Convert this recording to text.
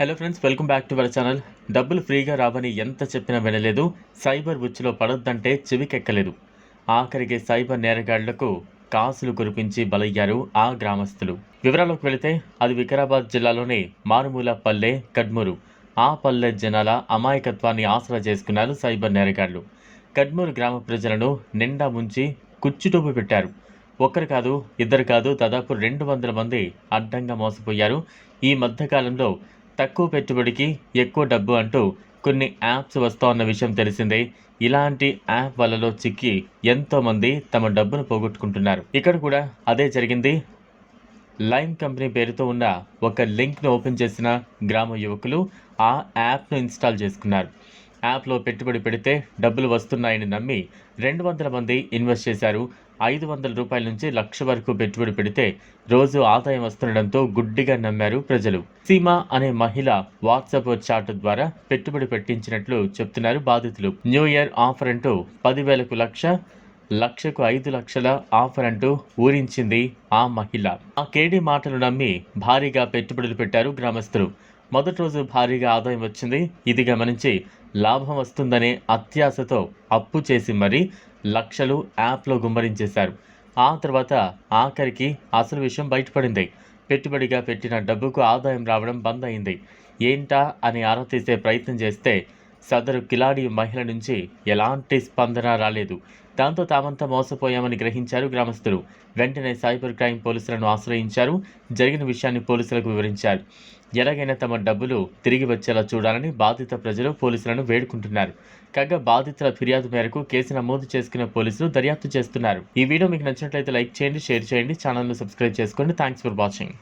Hello friends welcome back to our channel డబ్బులు ఫ్రీగా రావని ఎంత చెప్పినా వినలేదు. సైబర్ ఉచ్చులో పడొద్దంటే చెవికెక్కలేదు. ఆఖరికి సైబర్ నేరగాళ్ళకు కాసులు కురిపించి బలయ్యారు ఆ గ్రామస్తులు. వివరాలకు వెళితే అది వికారాబాద్ జిల్లాలోని మారుమూల పల్లె కడ్మూరు. ఆ పల్లె జనాల అమాయకత్వాన్ని ఆసరా చేసుకున్నారు సైబర్ నేరగాళ్ళు. కడ్మూరు గ్రామ ప్రజలను నిండా ముంచి కుచ్చుటూపు పెట్టారు. ఒక్కరు కాదు ఇద్దరు కాదు దాదాపు రెండు వందల మంది అడ్డంగా మోసపోయారు. ఈ మధ్యకాలంలో తక్కువ పెట్టుబడికి ఎక్కువ డబ్బు అంటూ కొన్ని యాప్స్ వస్తోన్న విషయం తెలిసిందే. ఇలాంటి యాప్ వలలో చిక్కి ఎంతోమంది తమ డబ్బును పోగొట్టుకుంటున్నారు. ఇక్కడ కూడా అదే జరిగింది. లైమ్ కంపెనీ పేరుతో ఉన్న ఒక లింక్ను ఓపెన్ చేసిన గ్రామ యువకులు ఆ యాప్ను ఇన్స్టాల్ చేసుకున్నారు. యాప్లో పెట్టుబడి పెడితే డబ్బులు వస్తున్నాయని నమ్మి రెండు వందల మంది ఇన్వెస్ట్ చేశారు. ఐదు వందల రూపాయల నుంచి లక్ష వరకు పెట్టుబడి పెడితే రోజు ఆదాయం వస్తుండడంతో గుడ్డిగా నమ్మారు ప్రజలు. సీమా అనే మహిళ వాట్సాప్ చాట్ ద్వారా పెట్టుబడి పెట్టించినట్లు చెప్తున్నారు బాధితులు. న్యూ ఇయర్ ఆఫర్ అంటూ పదివేలకు లక్ష లక్షకు ఐదు లక్షల ఆఫర్ అంటూ ఊరించింది ఆ మహిళ. ఆ కేడీ మాటలు నమ్మి భారీగా పెట్టుబడులు పెట్టారు గ్రామస్తులు. మొదటి రోజు భారీగా ఆదాయం వచ్చింది. ఇది గమనించి లాభం వస్తుందనే అత్యాశతో అప్పు చేసి మరీ లక్షలు యాప్లో గుమ్మరించేశారు. ఆ తర్వాత ఆఖరికి అసలు విషయం బయటపడింది. పెట్టుబడిగా పెట్టిన డబ్బుకు ఆదాయం రావడం బంద్ అయింది ఏంటా అని ఆరా తీసే ప్రయత్నం చేస్తే సదరు కిలాడి మహిళ నుంచి ఎలాంటి స్పందన రాలేదు. దాంతో తామంతా మోసపోయామని గ్రహించారు గ్రామస్తులు. వెంటనే సైబర్ క్రైమ్ పోలీసులను ఆశ్రయించారు. జరిగిన విషయాన్ని పోలీసులకు వివరించారు. ఎలాగైనా తమ డబ్బులు తిరిగి వచ్చేలా చూడాలని బాధిత ప్రజలు పోలీసులను వేడుకుంటున్నారు. కాగా బాధితుల ఫిర్యాదు మేరకు కేసు నమోదు చేసుకున్న పోలీసులు దర్యాప్తు చేస్తున్నారు. ఈ వీడియో మీకు నచ్చినట్లయితే లైక్ చేయండి షేర్ చేయండి ఛానల్ను సబ్స్క్రైబ్ చేసుకోండి థ్యాంక్స్ ఫర్ వాచింగ్.